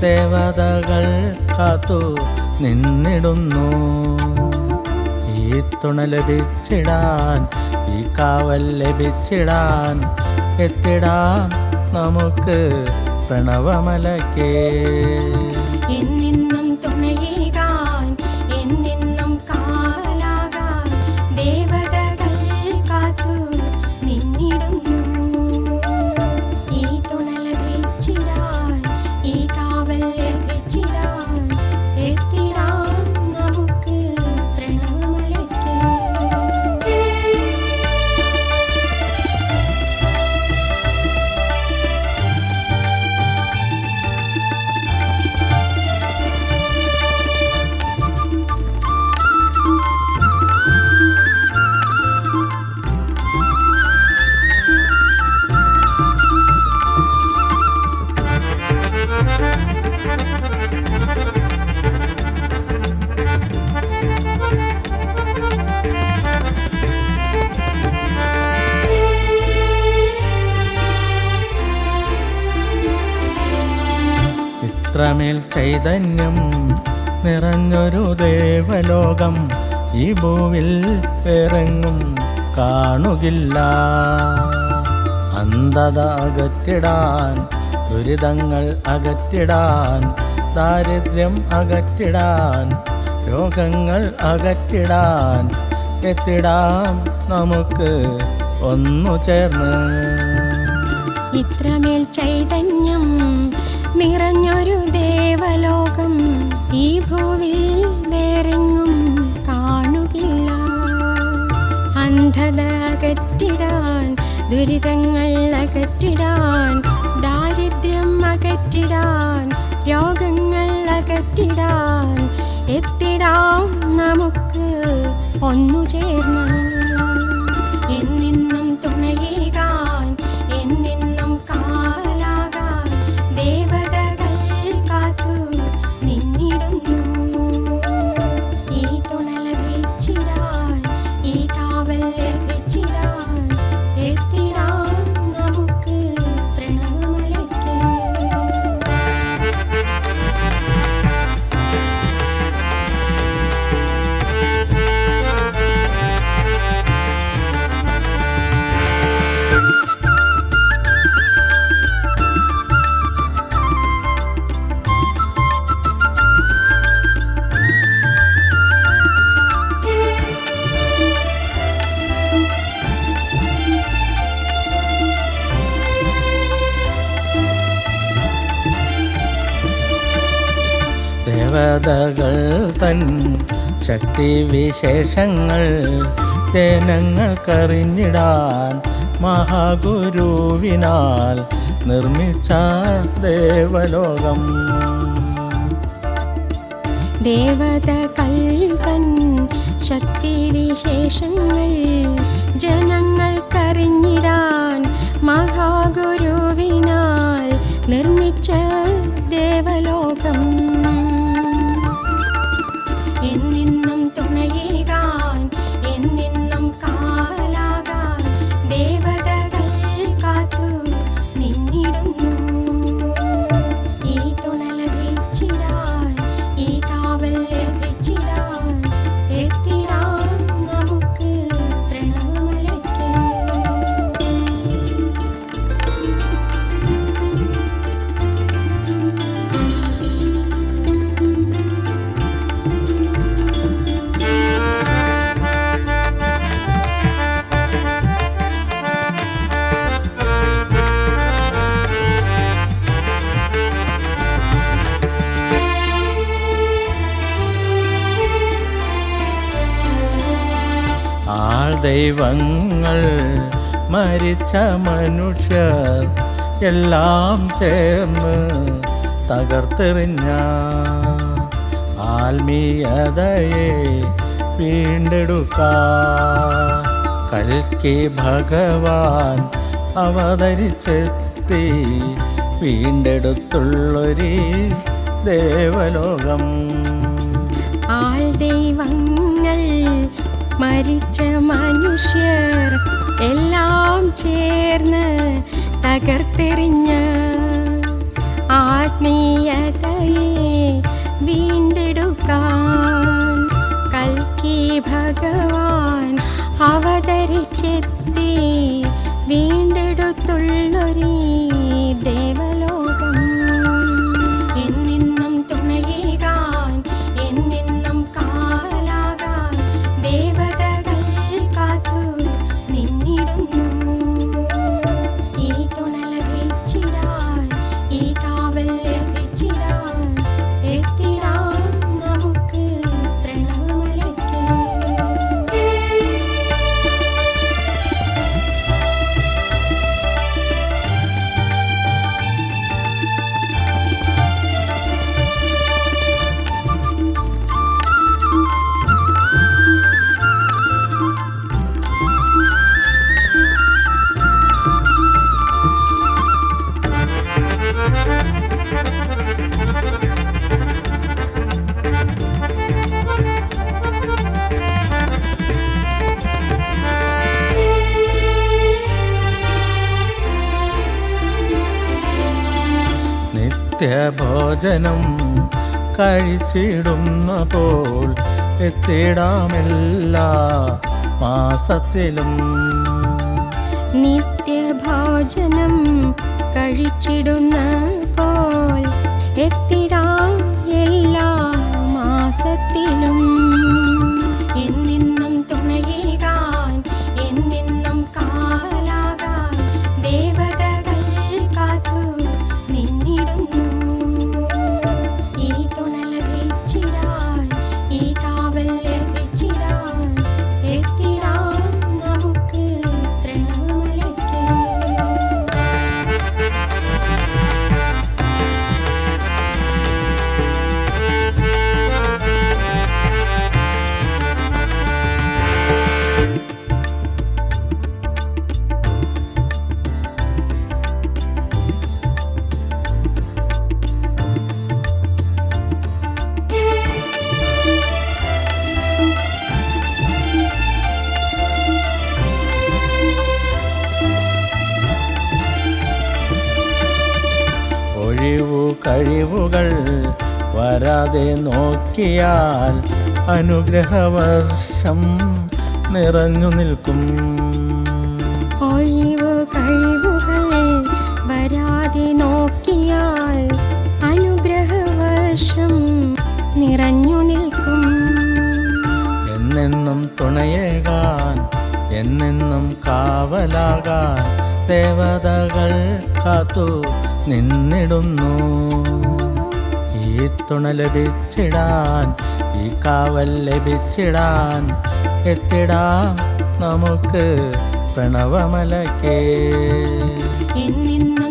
ദേവതകൾ കാത്തു നിന്നിടുന്നു. ഈ തുണ ലഭിച്ചിടാൻ ഈ കാവൽ ലഭിച്ചിടാൻ എത്തിടാം നമുക്ക് പ്രണവമലക്കേ. ഇത്രമേൽ ചൈതന്യം നിറഞ്ഞൊരു ദേവലോകം ഈ ഭൂവിൽ പിറങ്ങും കാണുകില്ല. അന്ധത അകറ്റിടാൻ ദുരിതങ്ങൾ അകറ്റിടാൻ ദാരിദ്ര്യം അകറ്റിടാൻ രോഗങ്ങൾ അകറ്റിടാൻ എത്തിടാം നമുക്ക് ഒന്നു ചേർന്ന്. ഇത്രമേൽ ചൈതന്യം ഈ ഭൂവിൽ വേറെങ്ങും കാണുകില്ല. അന്ധത അകറ്റിടാൻ ദുരിതങ്ങൾ അകറ്റിടാൻ ദാരിദ്ര്യം അകറ്റിടാൻ രോഗങ്ങൾ അകറ്റിടാൻ എത്തിടാം നമുക്ക് ഒന്നു ചേർന്ന് ദേവതകൾ തൻ ശക്തിവിശേഷങ്ങൾ ജനങ്ങൾക്കറിഞ്ഞിടാൻ മഹാഗുരുവിനാൽ നിർമ്മിച്ച ദേവലോകം. ദേവതകൾ തൻ ശക്തിവിശേഷങ്ങൾ ജനങ്ങൾക്കറിഞ്ഞിടാൻ മഹാഗുരുവിനാൽ ദൈവങ്ങൾ മരിച്ച മനുഷ്യർ എല്ലാം ചേർന്ന് തകർത്തെറിഞ്ഞ ആത്മീയതയെ വീണ്ടെടുക്ക. കൽക്കി ഭഗവാൻ അവതരിച്ചെത്തി വീണ്ടെടുത്തുള്ളൊരു ദേവലോകം. ആൾ ദൈവങ്ങൾ മരിച്ച മനുഷ്യർ എല്ലാം ചേർന്ന് തകർത്തെറിഞ്ഞ് നിത്യഭോജനം കഴിച്ചിടുന്ന പോൽ എത്തിടാമില്ല മാസത്തിലും. നിത്യഭോജനം കഴിച്ചിടുന്ന പോൽ എത്തിടാം കഴിവുകൾ വരാതെ നോക്കിയാൽ അനുഗ്രഹവർഷം നിറഞ്ഞു നിൽക്കും. ഒഴിവ് കഴിവുകൾ വരാതെ നോക്കിയാൽ അനുഗ്രഹവർഷം നിറഞ്ഞു നിൽക്കും. എന്നെന്നും തുണയേകാൻ എന്നെന്നും കാവലാകാൻ ദേവതകൾ കാത്തു നിന്നിടുന്നു. ഈ തുണ ലഭിച്ചിടാൻ ഈ കാവൽ ലഭിച്ചിടാൻ എത്തിടാം നമുക്ക് പ്രണവമലക്കേ. എന്നെന്നും